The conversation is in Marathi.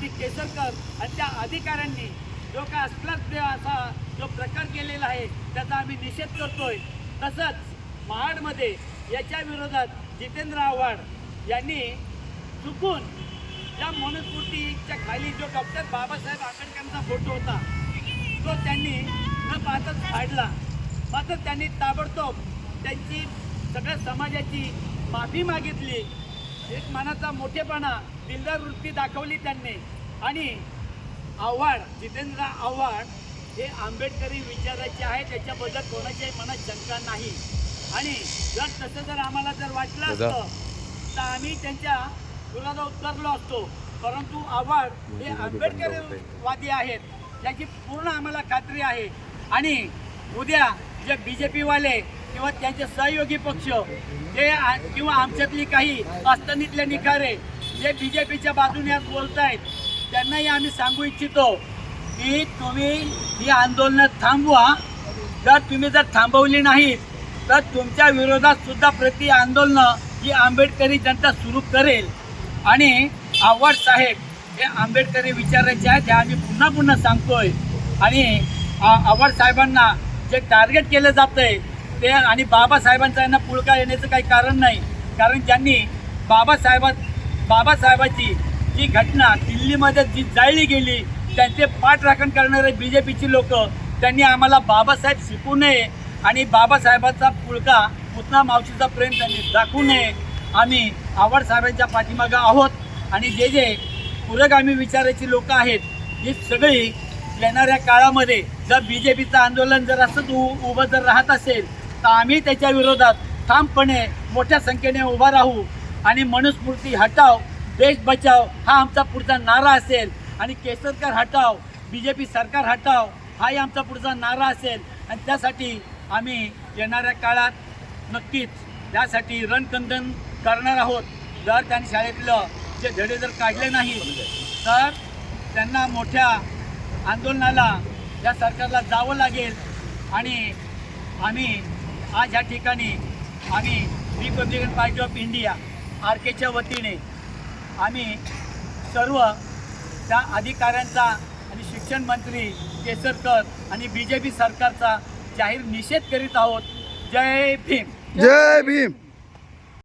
ती केसरकर आणि त्या अधिकाऱ्यांनी. जो काय असलाच असा जो प्रकार केलेला आहे त्याचा आम्ही निषेध करतोय. तसंच महाडमध्ये याच्या विरोधात जितेंद्र आव्हाड यांनी चुकून त्या मनुस्मृतीच्या खाली जो डॉक्टर बाबासाहेब आंबेडकरांचा फोटो होता तो त्यांनी न पाहताच फाडला मात्र त्यांनी ताबडतोब त्यांची सगळ्या समाजाची माफी मागितली. एक मनाचा मोठेपणा दिलदार वृत्ती दाखवली त्यांनी. आणि आव्हाड जितेंद्र आव्हाड हे आंबेडकरी विचाराचे आहे त्याच्याबद्दल कोणाच्याही मनात शंका नाही. आणि जर तसं जर आम्हाला जर वाटलं असतं तर आम्ही त्यांच्या विरोधात उतरलो असतो. परंतु आव्हाड हे आंबेडकरवादी आहेत याची पूर्ण आम्हाला खात्री आहे. आणि उद्या जे बी जे पीवाले किंवा त्यांचे सहयोगी पक्ष जे आ- किंवा आमच्यातली काही अस्तनीतले निखारे जे बी जे पीच्या बाजूने आज बोलत आहेत त्यांनाही आम्ही सांगू इच्छितो की तुम्ही ही आंदोलनं थांबवा. जर तुम्ही जर थांबवली नाहीत तर तुमच्या विरोधात सुद्धा प्रति आंदोलनं ही आंबेडकरी जनता सुरू करेल. आणि आव्हाड साहेब हे आंबेडकरी विचारायचे आहेत हे आम्ही पुन्हा पुन्हा सांगतोय. आणि आव्हाड साहेबांना जे टार्गेट केलं जातंय ते आणि बाबासाहेबांचा यांना पुळका येण्याचं काही कारण नाही. कारण ज्यांनी बाबासाहेबा बाबासाहेबाची जी घटना दिल्लीमध्ये जी जाळली गेली त्यांचे पाठराखण करणारे बी जे पीची लोक त्यांनी आम्हाला बाबासाहेब शिकू नये आणि बाबासाहेबांचा पुळका पुतना मावशीचा प्रेम त्यांनी दाखवू नये. आम्ही आवडसाहेबांच्या पाठीमागं आहोत आणि जे जे पुरोगामी विचाराची लोक आहेत ही सगळी येणाऱ्या काळामध्ये जर बी जे पीचं आंदोलन जर असंच उ उभं जर राहत असेल तर आम्ही त्याच्या विरोधात ठामपणे मोठ्या संख्येने उभा राहू आणि मनुस्मृती हटाव देश बचाव हा आमचा पुढचा नारा असेल. आणि केसरकर हटाव बी जे पी सरकार हटाव हाही आमचा पुढचा नारा असेल. आणि त्यासाठी आम्ही येणाऱ्या काळात नक्कीच त्यासाठी रणकंदन करणार आहोत. जर त्यांनी शाळेतलं जे धडे जर काढले नाही तर त्यांना मोठ्या आंदोलनाला या सरकारला जावं लागेल. आणि आम्ही आज ह्या ठिकाणी आम्ही Republican party of India R केच्या वतीने आम्ही सर्व त्या अधिकाऱ्यांचा आणि शिक्षण मंत्री केसरकर आणि बी जे पी सरकारचा जाहीर निषेध करीत आहोत. जय भीम. जय भीम.